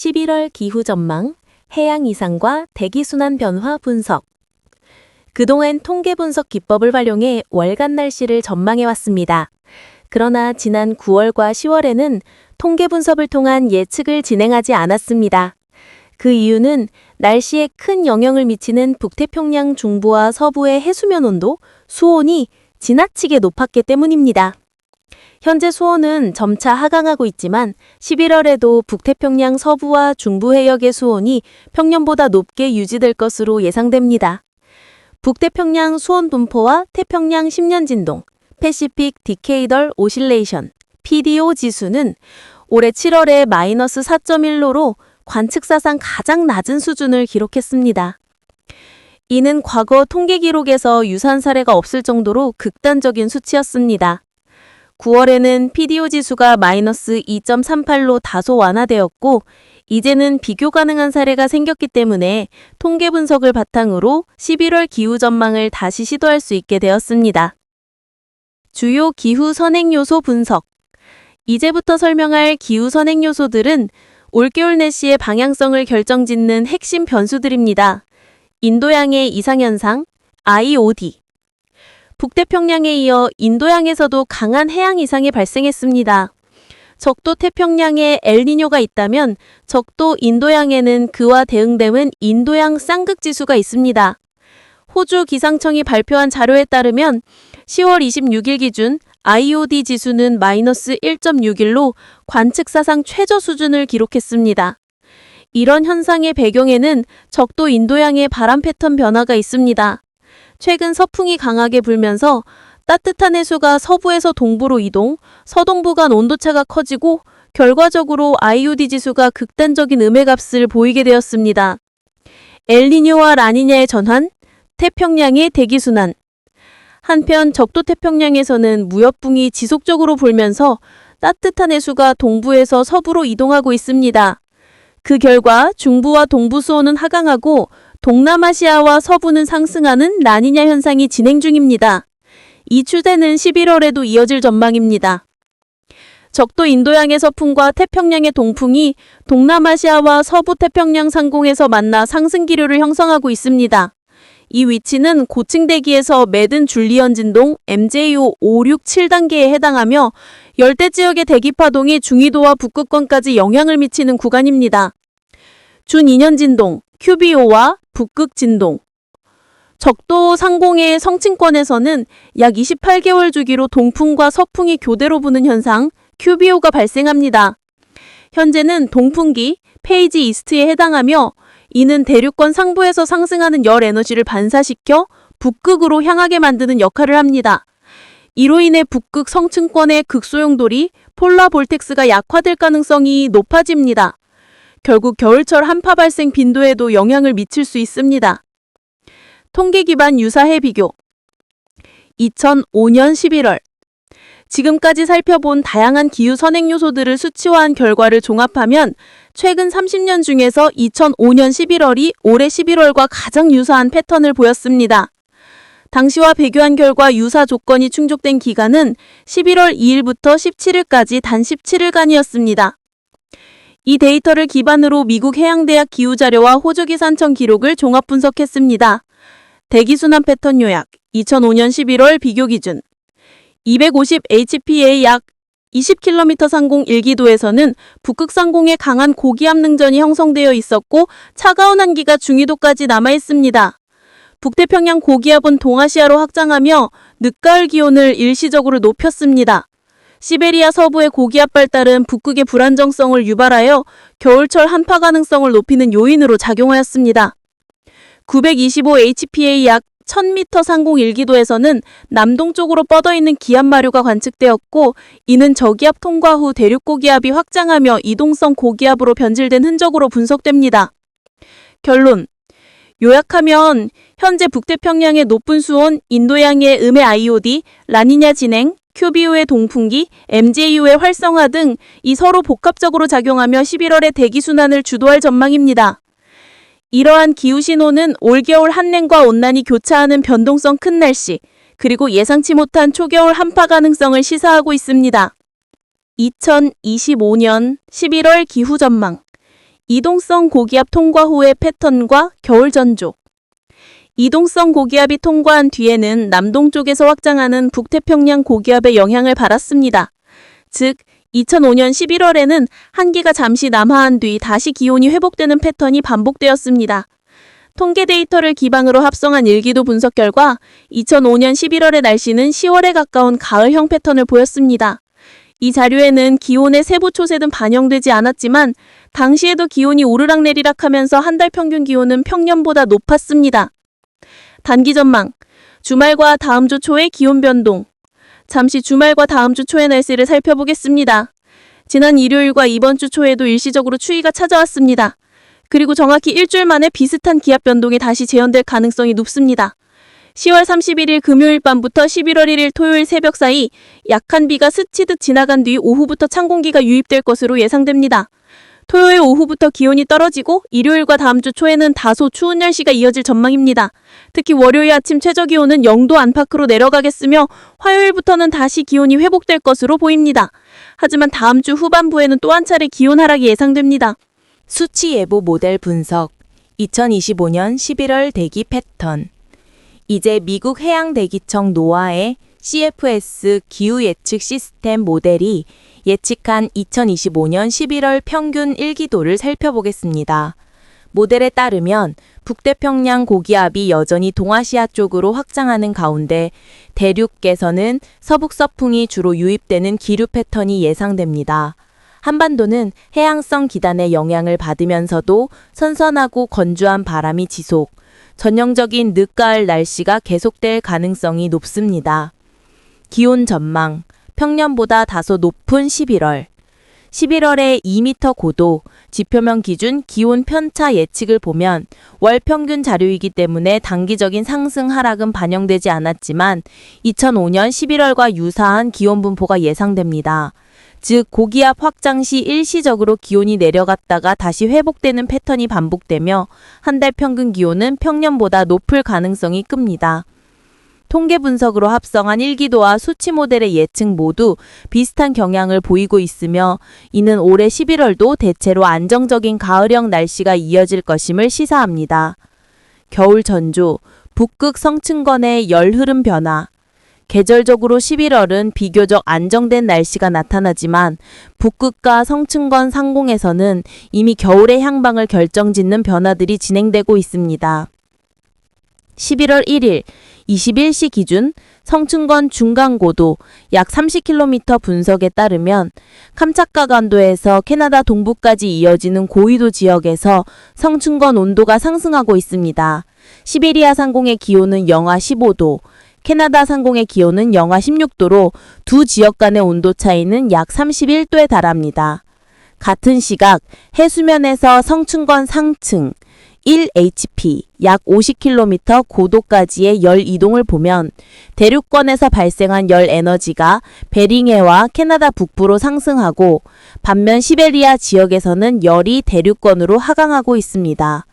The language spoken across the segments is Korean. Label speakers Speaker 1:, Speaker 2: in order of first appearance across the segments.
Speaker 1: 11월 기후 전망, 해양 이상과 대기 순환 변화 분석. 그동안 통계 분석 기법을 활용해 월간 날씨를 전망해 왔습니다. 그러나 지난 9월과 10월에는 통계 분석을 통한 예측을 진행하지 않았습니다. 그 이유는 날씨에 큰 영향을 미치는 북태평양 중부와 서부의 해수면 온도, 수온이 지나치게 높았기 때문입니다. 현재 수온은 점차 하강하고 있지만 11월에도 북태평양 서부와 중부 해역의 수온이 평년보다 높게 유지될 것으로 예상됩니다. 북태평양 수온 분포와 태평양 10년 진동, 패시픽 디케이덜 오실레이션, PDO 지수는 올해 7월에 마이너스 4.1로로 관측사상 가장 낮은 수준을 기록했습니다. 이는 과거 통계 기록에서 유사한 사례가 없을 정도로 극단적인 수치였습니다. 9월에는 PDO 지수가 마이너스 2.38로 다소 완화되었고, 이제는 비교 가능한 사례가 생겼기 때문에 통계 분석을 바탕으로 11월 기후 전망을 다시 시도할 수 있게 되었습니다. 주요 기후 선행 요소 분석. 이제부터 설명할 기후 선행 요소들은 올겨울 날씨의 방향성을 결정짓는 핵심 변수들입니다. 인도양의 이상현상, IOD. 북태평양에 이어 인도양에서도 강한 해양 이상이 발생했습니다. 적도 태평양에 엘니뇨가 있다면 적도 인도양에는 그와 대응되는 인도양 쌍극 지수가 있습니다. 호주 기상청이 발표한 자료에 따르면 10월 26일 기준 IOD 지수는 마이너스 1.61로 관측 사상 최저 수준을 기록했습니다. 이런 현상의 배경에는 적도 인도양의 바람 패턴 변화가 있습니다. 최근 서풍이 강하게 불면서 따뜻한 해수가 서부에서 동부로 이동, 서동부 간 온도차가 커지고 결과적으로 IOD 지수가 극단적인 음해값을 보이게 되었습니다. 엘니뇨와 라니냐의 전환, 태평양의 대기순환. 한편 적도 태평양에서는 무협풍이 지속적으로 불면서 따뜻한 해수가 동부에서 서부로 이동하고 있습니다. 그 결과 중부와 동부 수온은 하강하고 동남아시아와 서부는 상승하는 라니냐 현상이 진행 중입니다. 이 추세는 11월에도 이어질 전망입니다. 적도 인도양의 서풍과 태평양의 동풍이 동남아시아와 서부 태평양 상공에서 만나 상승 기류를 형성하고 있습니다. 이 위치는 고층 대기에서 매든 줄리언 진동 MJO 5, 6, 7단계에 해당하며 열대 지역의 대기 파동이 중위도와 북극권까지 영향을 미치는 구간입니다. 준 2년 진동 QBO와 북극 진동 적도 상공의 성층권에서는 약 28개월 주기로 동풍과 서풍이 교대로 부는 현상 QBO가 발생합니다. 현재는 동풍기 페이지 이스트에 해당하며 이는 대륙권 상부에서 상승하는 열 에너지를 반사시켜 북극으로 향하게 만드는 역할을 합니다. 이로 인해 북극 성층권의 극소용돌이 폴라 볼텍스가 약화될 가능성이 높아집니다. 결국 겨울철 한파 발생 빈도에도 영향을 미칠 수 있습니다. 통계 기반 유사해 비교 2005년 11월 지금까지 살펴본 다양한 기후 선행 요소들을 수치화한 결과를 종합하면 최근 30년 중에서 2005년 11월이 올해 11월과 가장 유사한 패턴을 보였습니다. 당시와 비교한 결과 유사 조건이 충족된 기간은 11월 2일부터 17일까지 단 17일간이었습니다. 이 데이터를 기반으로 미국 해양대학 기후자료와 호주기산청 기록을 종합 분석했습니다. 대기순환 패턴 요약 2005년 11월 비교 기준 250 HPA 약 20km 상공 일기도에서는 북극 상공에 강한 고기압 능전이 형성되어 있었고 차가운 한기가 중위도까지 남아 있습니다. 북태평양 고기압은 동아시아로 확장하며 늦가을 기온을 일시적으로 높였습니다. 시베리아 서부의 고기압 발달은 북극의 불안정성을 유발하여 겨울철 한파 가능성을 높이는 요인으로 작용하였습니다. 925 HPA 약 1000m 상공 일기도에서는 남동쪽으로 뻗어있는 기압 마류가 관측되었고 이는 저기압 통과 후 대륙 고기압이 확장하며 이동성 고기압으로 변질된 흔적으로 분석됩니다. 결론 요약하면 현재 북태평양의 높은 수온, 인도양의 음의 IOD, 라니냐 진행, QBU의 동풍기, MJU의 활성화 등 이 서로 복합적으로 작용하며 11월의 대기순환을 주도할 전망입니다. 이러한 기후신호는 올겨울 한랭과 온난이 교차하는 변동성 큰 날씨, 그리고 예상치 못한 초겨울 한파 가능성을 시사하고 있습니다. 2025년 11월 기후 전망
Speaker 2: 이동성 고기압 통과 후의 패턴과 겨울 전조. 이동성 고기압이 통과한 뒤에는 남동쪽에서 확장하는 북태평양 고기압의 영향을 받았습니다. 즉, 2005년 11월에는 한기가 잠시 남하한 뒤 다시 기온이 회복되는 패턴이 반복되었습니다. 통계 데이터를 기반으로 합성한 일기도 분석 결과 2005년 11월의 날씨는 10월에 가까운 가을형 패턴을 보였습니다. 이 자료에는 기온의 세부 초세는 반영되지 않았지만 당시에도 기온이 오르락내리락 하면서 한 달 평균 기온은 평년보다 높았습니다. 단기 전망. 주말과 다음 주 초의 기온 변동. 잠시 주말과 다음 주 초의 날씨를 살펴보겠습니다. 지난 일요일과 이번 주 초에도 일시적으로 추위가 찾아왔습니다. 그리고 정확히 일주일 만에 비슷한 기압 변동이 다시 재현될 가능성이 높습니다. 10월 31일 금요일 밤부터 11월 1일 토요일 새벽 사이 약한 비가 스치듯 지나간 뒤 오후부터 찬 공기가 유입될 것으로 예상됩니다. 토요일 오후부터 기온이 떨어지고 일요일과 다음 주 초에는 다소 추운 날씨가 이어질 전망입니다. 특히 월요일 아침 최저 기온은 0도 안팎으로 내려가겠으며 화요일부터는 다시 기온이 회복될 것으로 보입니다. 하지만 다음 주 후반부에는 또 한 차례 기온 하락이 예상됩니다.
Speaker 1: 수치 예보 모델 분석 2025년 11월 대기 패턴 이제 미국 해양대기청 노아의 CFS 기후 예측 시스템 모델이 예측한 2025년 11월 평균 일기도를 살펴보겠습니다. 모델에 따르면 북태평양 고기압이 여전히 동아시아 쪽으로 확장하는 가운데 대륙께서는 서북 서풍이 주로 유입되는 기류 패턴이 예상됩니다. 한반도는 해양성 기단의 영향을 받으면서도 선선하고 건조한 바람이 지속, 전형적인 늦가을 날씨가 계속될 가능성이 높습니다. 기온 전망, 평년보다 다소 높은 11월. 11월에 2m 고도, 지표면 기준 기온 편차 예측을 보면 월 평균 자료이기 때문에 단기적인 상승 하락은 반영되지 않았지만 2005년 11월과 유사한 기온 분포가 예상됩니다. 즉 고기압 확장 시 일시적으로 기온이 내려갔다가 다시 회복되는 패턴이 반복되며 한 달 평균 기온은 평년보다 높을 가능성이 큽니다. 통계 분석으로 합성한 일기도와 수치 모델의 예측 모두 비슷한 경향을 보이고 있으며 이는 올해 11월도 대체로 안정적인 가을형 날씨가 이어질 것임을 시사합니다. 겨울 전조, 북극 성층권의 열 흐름 변화, 계절적으로 11월은 비교적 안정된 날씨가 나타나지만 북극과 성층권 상공에서는 이미 겨울의 향방을 결정짓는 변화들이 진행되고 있습니다. 11월 1일 21시 기준 성층권 중간 고도 약 30km 분석에 따르면 캄차카 간도에서 캐나다 동부까지 이어지는 고위도 지역에서 성층권 온도가 상승하고 있습니다. 시베리아 상공의 기온은 영하 15도, 캐나다 상공의 기온은 영하 16도로 두 지역 간의 온도 차이는 약 31도에 달합니다. 같은 시각 해수면에서 성층권 상층 1HP 약 50km 고도까지의 열 이동을 보면 대륙권에서 발생한 열 에너지가 베링해와 캐나다 북부로 상승하고 반면 시베리아 지역에서는 열이 대륙권으로 하강하고 있습니다.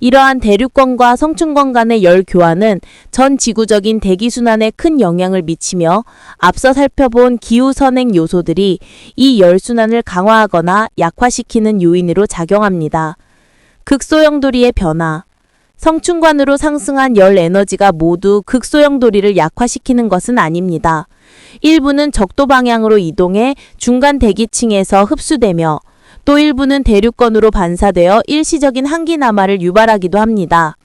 Speaker 1: 이러한 대륙권과 성층권 간의 열 교환은 전 지구적인 대기 순환에 큰 영향을 미치며 앞서 살펴본 기후 선행 요소들이 이 열 순환을 강화하거나 약화시키는 요인으로 작용합니다. 극소형 도리의 변화. 성층관으로 상승한 열 에너지가 모두 극소형 도리를 약화시키는 것은 아닙니다. 일부는 적도 방향으로 이동해 중간 대기층에서 흡수되며 또 일부는 대륙권으로 반사되어 일시적인 한기 남하를 유발하기도 합니다.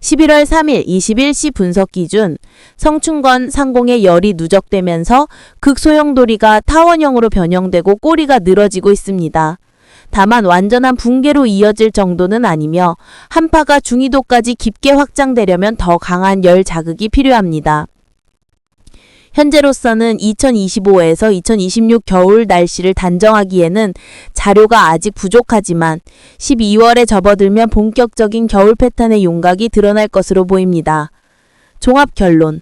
Speaker 1: 11월 3일 21시 분석 기준 성충권 상공의 열이 누적되면서 극소형 도리가 타원형으로 변형되고 꼬리가 늘어지고 있습니다. 다만 완전한 붕괴로 이어질 정도는 아니며 한파가 중위도까지 깊게 확장되려면 더 강한 열 자극이 필요합니다. 현재로서는 2025에서 2026 겨울 날씨를 단정하기에는 자료가 아직 부족하지만 12월에 접어들면 본격적인 겨울 패턴의 윤곽이 드러날 것으로 보입니다. 종합 결론.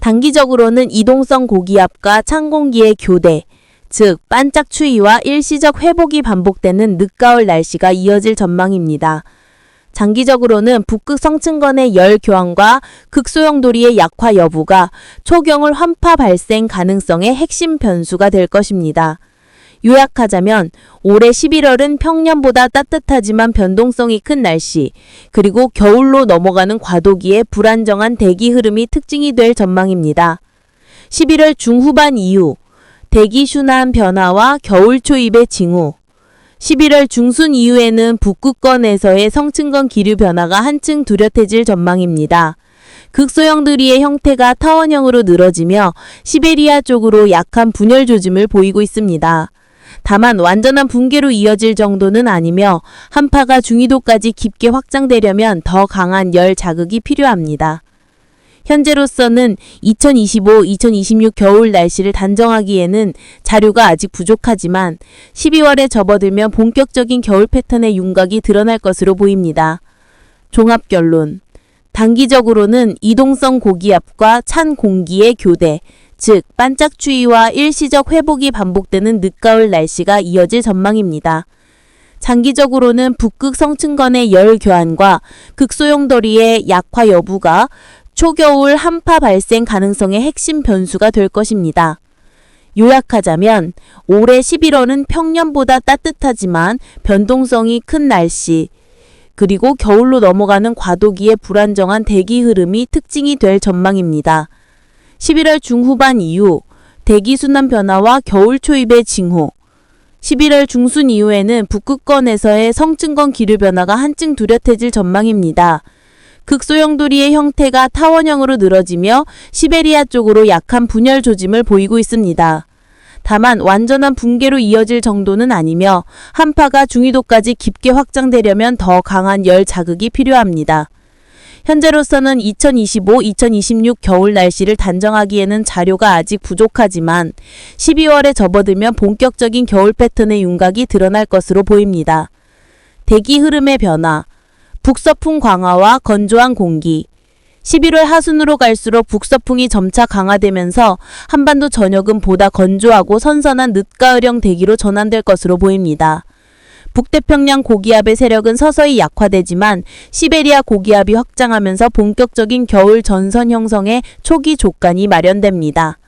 Speaker 1: 단기적으로는 이동성 고기압과 찬 공기의 교대, 즉 반짝 추위와 일시적 회복이 반복되는 늦가을 날씨가 이어질 전망입니다. 장기적으로는 북극 성층권의 열 교환과 극소형 도리의 약화 여부가 초경을 환파 발생 가능성의 핵심 변수가 될 것입니다. 요약하자면 올해 11월은 평년보다 따뜻하지만 변동성이 큰 날씨, 그리고 겨울로 넘어가는 과도기의 불안정한 대기 흐름이 특징이 될 전망입니다. 11월 중후반 이후 대기 순환 변화와 겨울 초입의 징후, 11월 중순 이후에는 북극권에서의 성층권 기류 변화가 한층 뚜렷해질 전망입니다. 극소형들이의 형태가 타원형으로 늘어지며 시베리아 쪽으로 약한 분열 조짐을 보이고 있습니다. 다만 완전한 붕괴로 이어질 정도는 아니며 한파가 중위도까지 깊게 확장되려면 더 강한 열 자극이 필요합니다. 현재로서는 2025-2026 겨울 날씨를 단정하기에는 자료가 아직 부족하지만 12월에 접어들면 본격적인 겨울 패턴의 윤곽이 드러날 것으로 보입니다. 종합 결론. 단기적으로는 이동성 고기압과 찬 공기의 교대, 즉 반짝 추위와 일시적 회복이 반복되는 늦가을 날씨가 이어질 전망입니다. 장기적으로는 북극 성층권의 열 교환과 극소형 더리의 약화 여부가 초겨울 한파 발생 가능성의 핵심 변수가 될 것입니다. 요약하자면 올해 11월은 평년보다 따뜻하지만 변동성이 큰 날씨, 그리고 겨울로 넘어가는 과도기의 불안정한 대기 흐름이 특징이 될 전망입니다. 11월 중후반 이후 대기 순환 변화와 겨울 초입의 징후, 11월 중순 이후에는 북극권에서의 성층권 기류 변화가 한층 뚜렷해질 전망입니다. 극소형 도리의 형태가 타원형으로 늘어지며 시베리아 쪽으로 약한 분열 조짐을 보이고 있습니다. 다만 완전한 붕괴로 이어질 정도는 아니며 한파가 중위도까지 깊게 확장되려면 더 강한 열 자극이 필요합니다. 현재로서는 2025-2026 겨울 날씨를 단정하기에는 자료가 아직 부족하지만 12월에 접어들면 본격적인 겨울 패턴의 윤곽이 드러날 것으로 보입니다. 대기 흐름의 변화, 북서풍 강화와 건조한 공기, 11월 하순으로 갈수록 북서풍이 점차 강화되면서 한반도 전역은 보다 건조하고 선선한 늦가을형 대기로 전환될 것으로 보입니다. 북태평양 고기압의 세력은 서서히 약화되지만 시베리아 고기압이 확장하면서 본격적인 겨울 전선 형성의 초기 조건이 마련됩니다.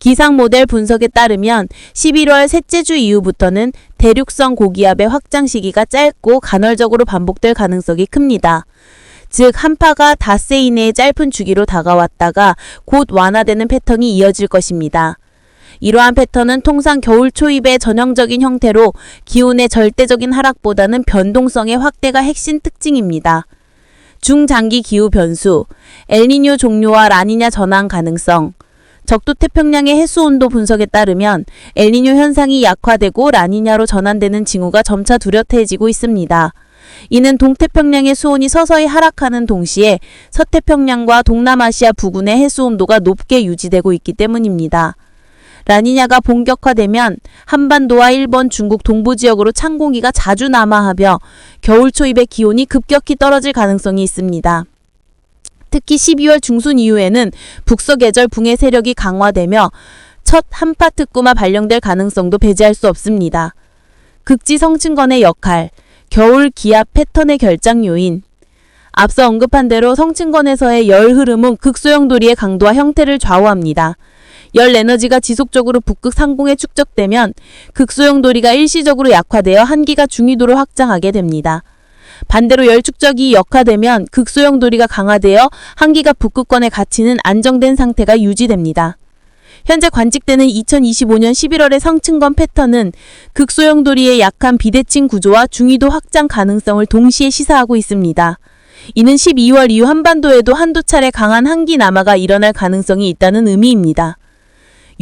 Speaker 1: 기상 모델 분석에 따르면 11월 셋째 주 이후부터는 대륙성 고기압의 확장 시기가 짧고 간헐적으로 반복될 가능성이 큽니다. 즉 한파가 닷새 이내의 짧은 주기로 다가왔다가 곧 완화되는 패턴이 이어질 것입니다. 이러한 패턴은 통상 겨울 초입의 전형적인 형태로 기온의 절대적인 하락보다는 변동성의 확대가 핵심 특징입니다. 중장기 기후 변수, 엘니뇨 종료와 라니냐 전환 가능성, 적도 태평양의 해수 온도 분석에 따르면 엘니뇨 현상이 약화되고 라니냐로 전환되는 징후가 점차 뚜렷해지고 있습니다. 이는 동태평양의 수온이 서서히 하락하는 동시에 서태평양과 동남아시아 부근의 해수 온도가 높게 유지되고 있기 때문입니다. 라니냐가 본격화되면 한반도와 일본, 중국 동부 지역으로 찬 공기가 자주 남하하며 겨울 초입의 기온이 급격히 떨어질 가능성이 있습니다. 특히 12월 중순 이후에는 북서 계절 붕의 세력이 강화되며 첫 한파 특구마 발령될 가능성도 배제할 수 없습니다. 극지 성층권의 역할, 겨울 기압 패턴의 결정 요인. 앞서 언급한 대로 성층권에서의 열 흐름은 극소형 도리의 강도와 형태를 좌우합니다. 열 에너지가 지속적으로 북극 상공에 축적되면 극소형 도리가 일시적으로 약화되어 한기가 중위도로 확장하게 됩니다. 반대로 열 축적이 역화되면 극소형 도리가 강화되어 한기가 북극권에 갇히는 안정된 상태가 유지됩니다. 현재 관측되는 2025년 11월의 성층권 패턴은 극소형 도리의 약한 비대칭 구조와 중위도 확장 가능성을 동시에 시사하고 있습니다. 이는 12월 이후 한반도에도 한두 차례 강한 한기 남하가 일어날 가능성이 있다는 의미입니다.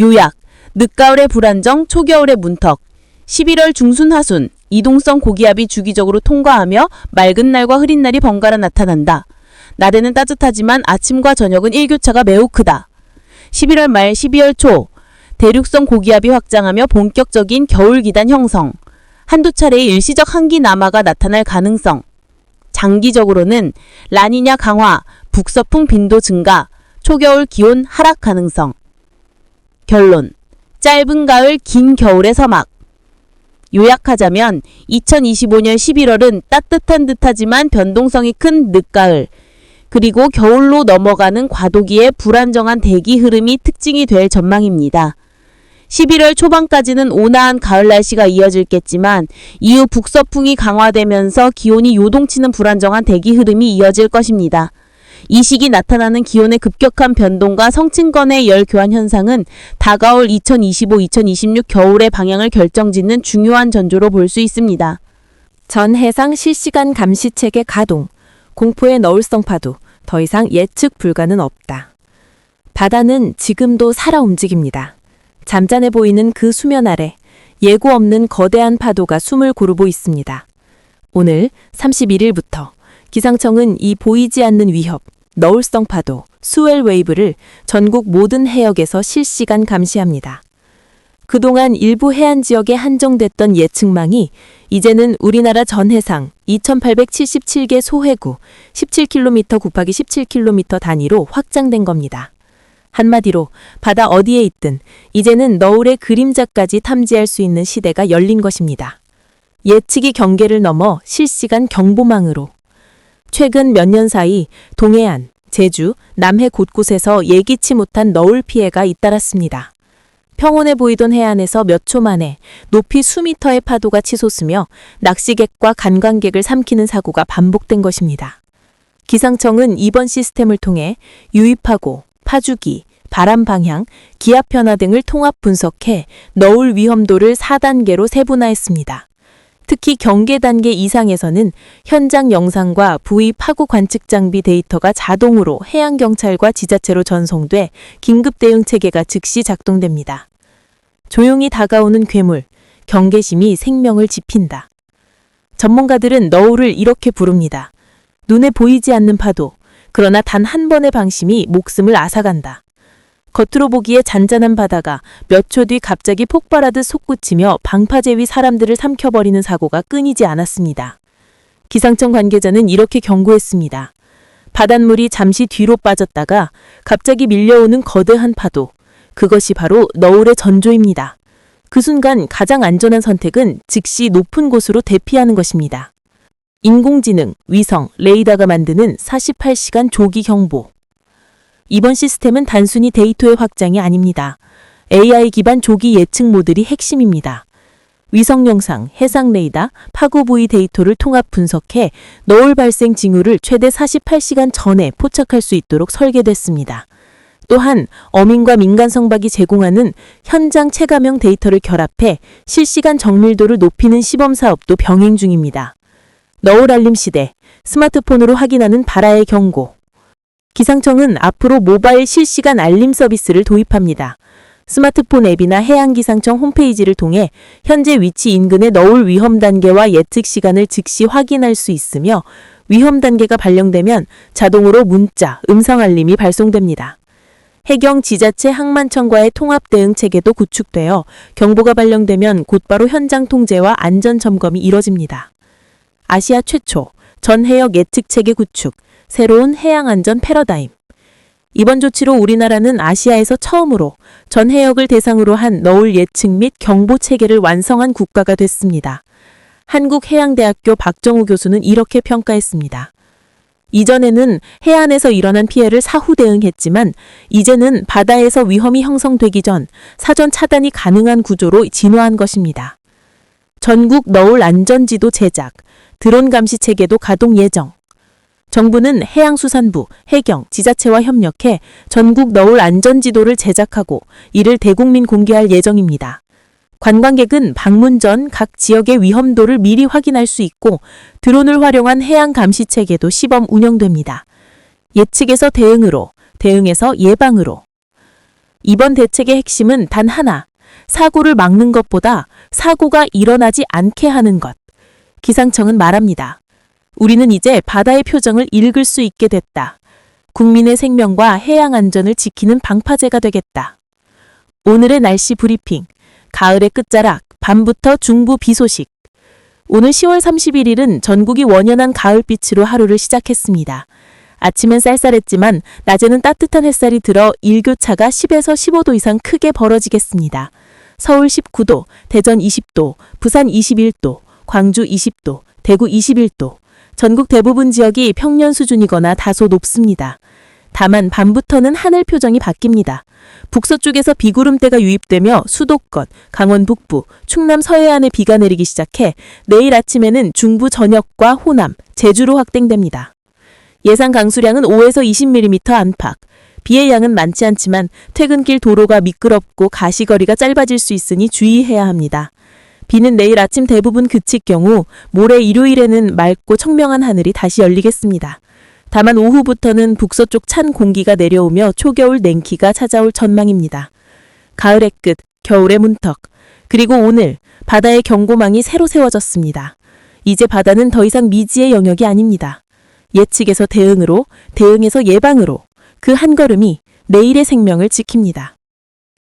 Speaker 1: 요약, 늦가을의 불안정, 초겨울의 문턱, 11월 중순 하순, 이동성 고기압이 주기적으로 통과하며 맑은 날과 흐린 날이 번갈아 나타난다. 낮에는 따뜻하지만 아침과 저녁은 일교차가 매우 크다. 11월 말 12월 초, 대륙성 고기압이 확장하며 본격적인 겨울 기단 형성, 한두 차례의 일시적 한기 남하가 나타날 가능성, 장기적으로는 라니냐 강화, 북서풍 빈도 증가, 초겨울 기온 하락 가능성. 결론. 짧은 가을, 긴 겨울의 서막. 요약하자면 2025년 11월은 따뜻한 듯하지만 변동성이 큰 늦가을, 그리고 겨울로 넘어가는 과도기의 불안정한 대기 흐름이 특징이 될 전망입니다. 11월 초반까지는 온화한 가을 날씨가 이어질겠지만 이후 북서풍이 강화되면서 기온이 요동치는 불안정한 대기 흐름이 이어질 것입니다. 이 시기 나타나는 기온의 급격한 변동과 성층권의 열 교환 현상은 다가올 2025-2026 겨울의 방향을 결정짓는 중요한 전조로 볼 수 있습니다.
Speaker 3: 전 해상 실시간 감시 체계 가동, 공포의 너울성 파도, 더 이상 예측 불가는 없다. 바다는 지금도 살아 움직입니다. 잠잠해 보이는 그 수면 아래 예고 없는 거대한 파도가 숨을 고르고 있습니다. 오늘 31일부터 기상청은 이 보이지 않는 위협, 너울성 파도, 스웰 웨이브를 전국 모든 해역에서 실시간 감시합니다. 그동안 일부 해안 지역에 한정됐던 예측망이 이제는 우리나라 전 해상 2877개 소해구 17km 곱하기 17km 단위로 확장된 겁니다. 한마디로 바다 어디에 있든 이제는 너울의 그림자까지 탐지할 수 있는 시대가 열린 것입니다. 예측이 경계를 넘어 실시간 경보망으로 최근 몇 년 사이 동해안, 제주, 남해 곳곳에서 예기치 못한 너울 피해가 잇따랐습니다. 평온해 보이던 해안에서 몇 초 만에 높이 수미터의 파도가 치솟으며 낚시객과 관광객을 삼키는 사고가 반복된 것입니다. 기상청은 이번 시스템을 통해 유입하고 파주기, 바람 방향, 기압 변화 등을 통합 분석해 너울 위험도를 4단계로 세분화했습니다. 특히 경계 단계 이상에서는 현장 영상과 부위 파고 관측 장비 데이터가 자동으로 해양경찰과 지자체로 전송돼 긴급 대응 체계가 즉시 작동됩니다. 조용히 다가오는 괴물, 경계심이 생명을 지핀다. 전문가들은 너울을 이렇게 부릅니다. 눈에 보이지 않는 파도, 그러나 단 한 번의 방심이 목숨을 앗아간다. 겉으로 보기에 잔잔한 바다가 몇 초 뒤 갑자기 폭발하듯 솟구치며 방파제 위 사람들을 삼켜버리는 사고가 끊이지 않았습니다. 기상청 관계자는 이렇게 경고했습니다. 바닷물이 잠시 뒤로 빠졌다가 갑자기 밀려오는 거대한 파도. 그것이 바로 너울의 전조입니다. 그 순간 가장 안전한 선택은 즉시 높은 곳으로 대피하는 것입니다. 인공지능, 위성, 레이더가 만드는 48시간 조기 경보. 이번 시스템은 단순히 데이터의 확장이 아닙니다. AI 기반 조기 예측 모델이 핵심입니다. 위성 영상, 해상 레이더, 파고 부위 데이터를 통합 분석해 너울 발생 징후를 최대 48시간 전에 포착할 수 있도록 설계됐습니다. 또한 어민과 민간 성박이 제공하는 현장 체감형 데이터를 결합해 실시간 정밀도를 높이는 시범 사업도 병행 중입니다. 너울 알림 시대, 스마트폰으로 확인하는 바라의 경고. 기상청은 앞으로 모바일 실시간 알림 서비스를 도입합니다. 스마트폰 앱이나 해양기상청 홈페이지를 통해 현재 위치 인근의 너울 위험 단계와 예측 시간을 즉시 확인할 수 있으며 위험 단계가 발령되면 자동으로 문자, 음성 알림이 발송됩니다. 해경 지자체 항만청과의 통합 대응 체계도 구축되어 경보가 발령되면 곧바로 현장 통제와 안전 점검이 이뤄집니다. 아시아 최초 전 해역 예측 체계 구축, 새로운 해양 안전 패러다임. 이번 조치로 우리나라는 아시아에서 처음으로 전 해역을 대상으로 한 너울 예측 및 경보 체계를 완성한 국가가 됐습니다. 한국해양대학교 박정우 교수는 이렇게 평가했습니다. 이전에는 해안에서 일어난 피해를 사후 대응했지만 이제는 바다에서 위험이 형성되기 전 사전 차단이 가능한 구조로 진화한 것입니다. 전국 너울 안전지도 제작, 드론 감시 체계도 가동 예정. 정부는 해양수산부, 해경, 지자체와 협력해 전국 너울 안전지도를 제작하고 이를 대국민 공개할 예정입니다. 관광객은 방문 전 각 지역의 위험도를 미리 확인할 수 있고 드론을 활용한 해양 감시 체계도 시범 운영됩니다. 예측에서 대응으로, 대응에서 예방으로. 이번 대책의 핵심은 단 하나. 사고를 막는 것보다 사고가 일어나지 않게 하는 것. 기상청은 말합니다. 우리는 이제 바다의 표정을 읽을 수 있게 됐다. 국민의 생명과 해양 안전을 지키는 방파제가 되겠다. 오늘의 날씨 브리핑. 가을의 끝자락, 밤부터 중부 비 소식. 오늘 10월 31일은 전국이 원연한 가을빛으로 하루를 시작했습니다. 아침엔 쌀쌀했지만 낮에는 따뜻한 햇살이 들어 일교차가 10에서 15도 이상 크게 벌어지겠습니다. 서울 19도, 대전 20도, 부산 21도, 광주 20도, 대구 21도, 전국 대부분 지역이 평년 수준이거나 다소 높습니다. 다만 밤부터는 하늘 표정이 바뀝니다. 북서쪽에서 비구름대가 유입되며 수도권, 강원 북부, 충남 서해안에 비가 내리기 시작해 내일 아침에는 중부 전역과 호남, 제주로 확대됩니다. 예상 강수량은 5에서 20mm 안팎. 비의 양은 많지 않지만 퇴근길 도로가 미끄럽고 가시거리가 짧아질 수 있으니 주의해야 합니다. 비는 내일 아침 대부분 그칠 경우 모레 일요일에는 맑고 청명한 하늘이 다시 열리겠습니다. 다만 오후부터는 북서쪽 찬 공기가 내려오며 초겨울 냉기가 찾아올 전망입니다. 가을의 끝, 겨울의 문턱. 그리고 오늘 바다의 경고망이 새로 세워졌습니다. 이제 바다는 더 이상 미지의 영역이 아닙니다. 예측에서 대응으로, 대응에서 예방으로 그 한 걸음이 내일의 생명을 지킵니다.